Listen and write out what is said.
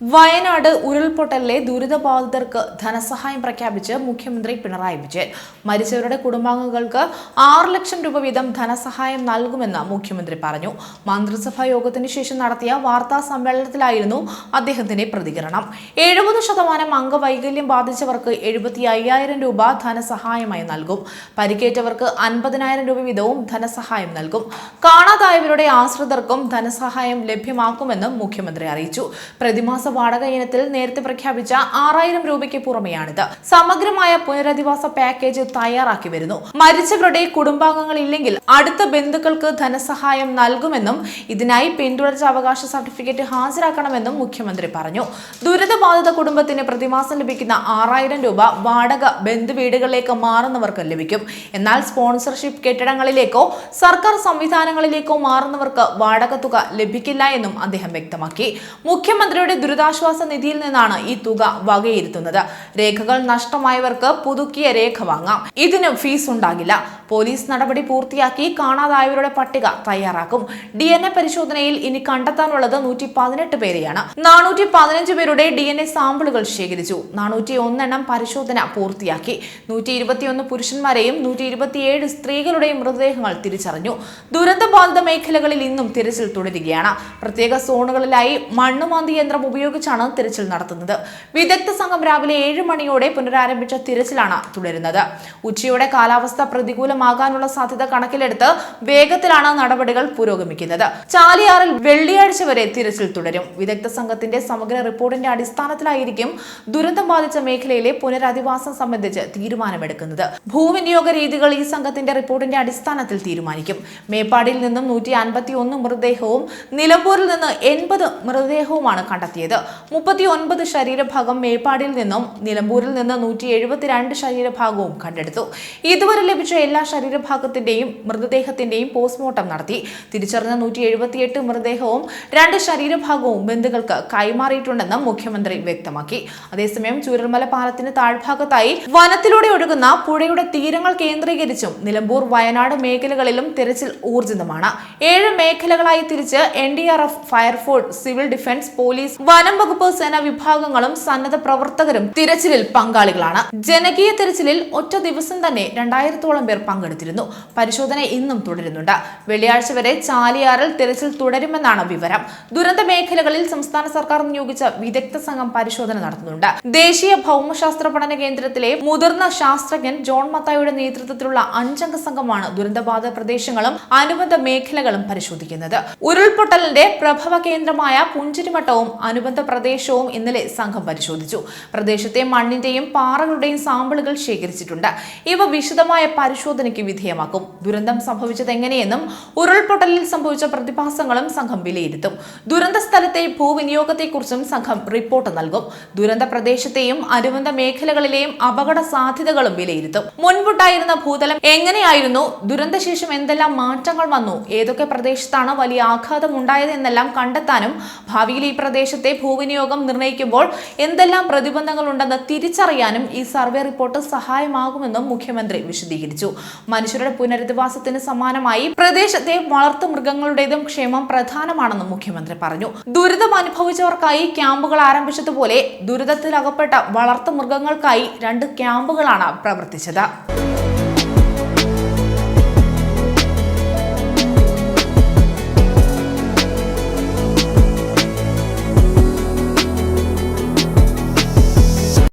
വയനാട് ഉരുൾപൊട്ടലിലെ ദുരിതബാധിതർക്ക് ധനസഹായം പ്രഖ്യാപിച്ച് മുഖ്യമന്ത്രി പിണറായി വിജയൻ. മരിച്ചവരുടെ കുടുംബാംഗങ്ങൾക്ക് ആറ് ലക്ഷം രൂപ വീതം ധനസഹായം നൽകുമെന്ന് മുഖ്യമന്ത്രി പറഞ്ഞു. മന്ത്രിസഭാ യോഗത്തിന് ശേഷം നടത്തിയ വാർത്താ സമ്മേളനത്തിലായിരുന്നു അദ്ദേഹത്തിന്റെ പ്രതികരണം. എഴുപത് ശതമാനം അംഗവൈകല്യം ബാധിച്ചവർക്ക് എഴുപത്തി അയ്യായിരം രൂപ ധനസഹായമായി നൽകും. പരിക്കേറ്റവർക്ക് അൻപതിനായിരം രൂപ വീതവും ധനസഹായം നൽകും. കാണാതായവരുടെ ആശ്രിതർക്കും ധനസഹായം ലഭ്യമാക്കുമെന്നും മുഖ്യമന്ത്രി അറിയിച്ചു. പ്രതിമാസ വാടക ഇനത്തിൽ നേരത്തെ പ്രഖ്യാപിച്ച ആറായിരം രൂപയ്ക്ക് പുറമെയാണിത്. സമഗ്രമായ പുനരധിവാസ പാക്കേജ് തയ്യാറാക്കി വരുന്നു. മരിച്ചവരുടെ കുടുംബാംഗങ്ങൾ ഇല്ലെങ്കിൽ അടുത്ത ബന്ധുക്കൾക്ക് ധനസഹായം നൽകുമെന്നും ഇതിനായി പിന്തുടർച്ച അവകാശ സർട്ടിഫിക്കറ്റ് ഹാജരാക്കണമെന്നും മുഖ്യമന്ത്രി പറഞ്ഞു. ദുരിതബാധിത കുടുംബത്തിന് പ്രതിമാസം ലഭിക്കുന്ന ആറായിരം രൂപ വാടക ബന്ധുവീടുകളിലേക്ക് മാറുന്നവർക്ക് ലഭിക്കും. എന്നാൽ സ്പോൺസർഷിപ്പ് കെട്ടിടങ്ങളിലേക്കോ സർക്കാർ സംവിധാനങ്ങളിലേക്കോ മാറുന്നവർക്ക് വാടക തുക ലഭിക്കില്ല എന്നും അദ്ദേഹം വ്യക്തമാക്കി. മുഖ്യമന്ത്രിയുടെ ദുരിതാശ്വാസ നിധിയിൽ നിന്നാണ് ഈ തുക വകയിരുത്തുന്നത്. രേഖകൾ നഷ്ടമായവർക്ക് പുതുക്കിയ രേഖ വാങ്ങാം. ഇതിന് ഫീസ് ഉണ്ടാകില്ല. പോലീസ് നടപടി പൂർത്തിയാക്കി കാണാതായവരുടെ പട്ടിക തയ്യാറാക്കും. ഡി എൻ എ പരിശോധനയിൽ ഇനി കണ്ടെത്താനുള്ളത് നൂറ്റി പതിനെട്ട് പേരെയാണ്. നാനൂറ്റി പതിനഞ്ച് പേരുടെ ഡി എൻ എ സാമ്പിളുകൾ ശേഖരിച്ചു. നാനൂറ്റി ഒന്നെണ്ണം പരിശോധന പൂർത്തിയാക്കി. നൂറ്റി ഇരുപത്തിയൊന്ന് പുരുഷന്മാരെയും നൂറ്റി ഇരുപത്തിയേഴ് സ്ത്രീകളുടെയും മൃതദേഹങ്ങൾ തിരിച്ചറിഞ്ഞു. ദുരന്തബാധിത മേഖലകളിൽ ഇന്നും തിരച്ചിൽ തുടരുകയാണ്. പ്രത്യേക സോണുകളിലായി മണ്ണുമാന്തി യന്ത്രം ഉപയോഗിച്ചാണ് തിരച്ചിൽ നടത്തുന്നത്. വിദഗ്ധ സംഘം രാവിലെ ഏഴ് മണിയോടെ പുനരാരംഭിച്ച തിരച്ചിലാണ് തുടരുന്നത്. ഉച്ചയോടെ കാലാവസ്ഥ പ്രതികൂലമാകാനുള്ള സാധ്യത കണക്കിലെടുത്ത് വേഗത്തിലാണ് നടപടികൾ പുരോഗമിക്കുന്നത്. ചാലിയാറിൽ വെള്ളിയാഴ്ച വരെ തിരച്ചിൽ തുടരും. വിദഗ്ധ സംഘത്തിന്റെ സമഗ്ര റിപ്പോർട്ടിന്റെ അടിസ്ഥാനത്തിലായിരിക്കും ദുരന്തം ബാധിച്ച മേഖലയിലെ പുനരധിവാസം സംബന്ധിച്ച് തീരുമാനമെടുക്കുന്നത്. ഭൂവിനിയോഗ രീതികൾ ഈ സംഘത്തിന്റെ റിപ്പോർട്ടിന്റെ അടിസ്ഥാനത്തിൽ തീരുമാനിക്കും. മേപ്പാടിയിൽ നിന്നും നൂറ്റി അൻപത്തി ഒന്ന് മൃതദേഹവും നിലമ്പൂരിൽ നിന്ന് എൺപത് മൃതദേഹവുമാണ് കണ്ടെത്തിയത്. മുപ്പത്തി ഒൻപത് ശരീരഭാഗം മേപ്പാടിയിൽ നിന്നും നിലമ്പൂരിൽ നിന്ന് നൂറ്റി എഴുപത്തിരണ്ട് ശരീരഭാഗവും കണ്ടെടുത്തു. ഇതുവരെ ലഭിച്ച എല്ലാ ശരീരഭാഗത്തിന്റെയും മൃതദേഹത്തിന്റെയും പോസ്റ്റ്മോർട്ടം നടത്തി. തിരിച്ചറിഞ്ഞ നൂറ്റി എഴുപത്തിയെട്ട് മൃതദേഹവും രണ്ട് ശരീരഭാഗവും ബന്ധുക്കൾക്ക് കൈമാറിയിട്ടുണ്ടെന്ന് മുഖ്യമന്ത്രി വ്യക്തമാക്കി. അതേസമയം ചൂരൽമല പാലത്തിന് താഴ്ഭാഗത്തായി വനത്തിലൂടെ ഒഴുകുന്ന പുഴയുടെ തീരങ്ങൾ കേന്ദ്രീകരിച്ചും നിലമ്പൂർ വയനാട് മേഖലകളിലും തിരച്ചിൽ ഊർജിതമാണ്. ഏഴ് മേഖലകളായി തിരിച്ച് N D R F fire force civil defence police വനം വകുപ്പ് സേനാ വിഭാഗങ്ങളും സന്നദ്ധ പ്രവർത്തകരും തിരച്ചിലിൽ പങ്കാളികളാണ്. ജനകീയ തിരച്ചിലിൽ ഒറ്റ ദിവസം തന്നെ രണ്ടായിരത്തോളം പേർ പങ്കെടുത്തിരുന്നു. പരിശോധന ഇന്നും തുടരുന്നുണ്ട്. വെള്ളിയാഴ്ച വരെ ചാലിയാറിൽ തിരച്ചിൽ തുടരുമെന്നാണ് വിവരം. ദുരന്ത മേഖലകളിൽ സംസ്ഥാന സർക്കാർ നിയോഗിച്ച വിദഗ്ധ സംഘം പരിശോധന നടത്തുന്നുണ്ട്. ദേശീയ ഭൗമശാസ്ത്ര പഠന കേന്ദ്രത്തിലെ മുതിർന്ന ശാസ്ത്രജ്ഞൻ ജോൺ മത്തായുടെ നേതൃത്വത്തിലുള്ള അഞ്ചംഗ സംഘമാണ് ദുരന്തബാധ പ്രദേശങ്ങളും അനുബന്ധ മേഖലകളും പരിശോധിക്കുന്നത്. ഉരുൾപൊട്ടലിന്റെ പ്രഭവ കേന്ദ്രമായ പുഞ്ചിരിമട്ടവും അനുബന്ധ പ്രദേശവും ഇന്നലെ സംഘം പരിശോധിച്ചു. പ്രദേശത്തെ മണ്ണിന്റെയും പാറകളുടെയും സാമ്പിളുകൾ ശേഖരിച്ചിട്ടുണ്ട്. ഇവ വിശദമായ പരിശോധനയ്ക്ക് വിധേയമാക്കും. ദുരന്തം സംഭവിച്ചത് എങ്ങനെയെന്നും ഉരുൾപൊട്ടലിൽ സംഭവിച്ച പ്രതിഭാസങ്ങളും സംഘം വിലയിരുത്തും. ദുരന്ത സ്ഥലത്തെ ഭൂവിനിയോഗത്തെക്കുറിച്ചും സംഘം റിപ്പോർട്ട് നൽകും. ദുരന്ത പ്രദേശത്തെയും അനുബന്ധ മേഖലകളിലെയും അപകട സാധ്യതകളും വിലയിരുത്തും. മുൻപുണ്ടായിരുന്ന ഭൂതലം എങ്ങനെയായിരുന്നു? ദുരന്തശേഷം എന്തെല്ലാം മാറ്റങ്ങൾ വന്നു? ഏതൊക്കെ പ്രദേശത്താണ് വലിയ ആഘാതം ഉണ്ടായത് എന്നെല്ലാം കണ്ടെത്താനും ഭാവിയിൽ ഈ പ്രദേശത്തെ ഭൂവിനിയോഗം നിർണയിക്കുമ്പോൾ എന്തെല്ലാം പ്രതിബന്ധങ്ങൾ ഉണ്ടെന്ന് തിരിച്ചറിയാനും ഈ സർവേ റിപ്പോർട്ട് സഹായമാകുമെന്നും മുഖ്യമന്ത്രി വിശദീകരിച്ചു. മനുഷ്യരുടെ പുനരധിവാസത്തിന് സമാനമായി പ്രദേശത്തെ വളർത്തു മൃഗങ്ങളുടേതും ക്ഷേമം പ്രധാനമാണെന്നും മുഖ്യമന്ത്രി പറഞ്ഞു. ദുരിതം അനുഭവിച്ചവർക്കായി ക്യാമ്പുകൾ ആരംഭിച്ചതുപോലെ ദുരിതത്തിലകപ്പെട്ട വളർത്തു മൃഗങ്ങൾക്കായി രണ്ട് ക്യാമ്പുകളാണ് പ്രവർത്തിച്ചത്.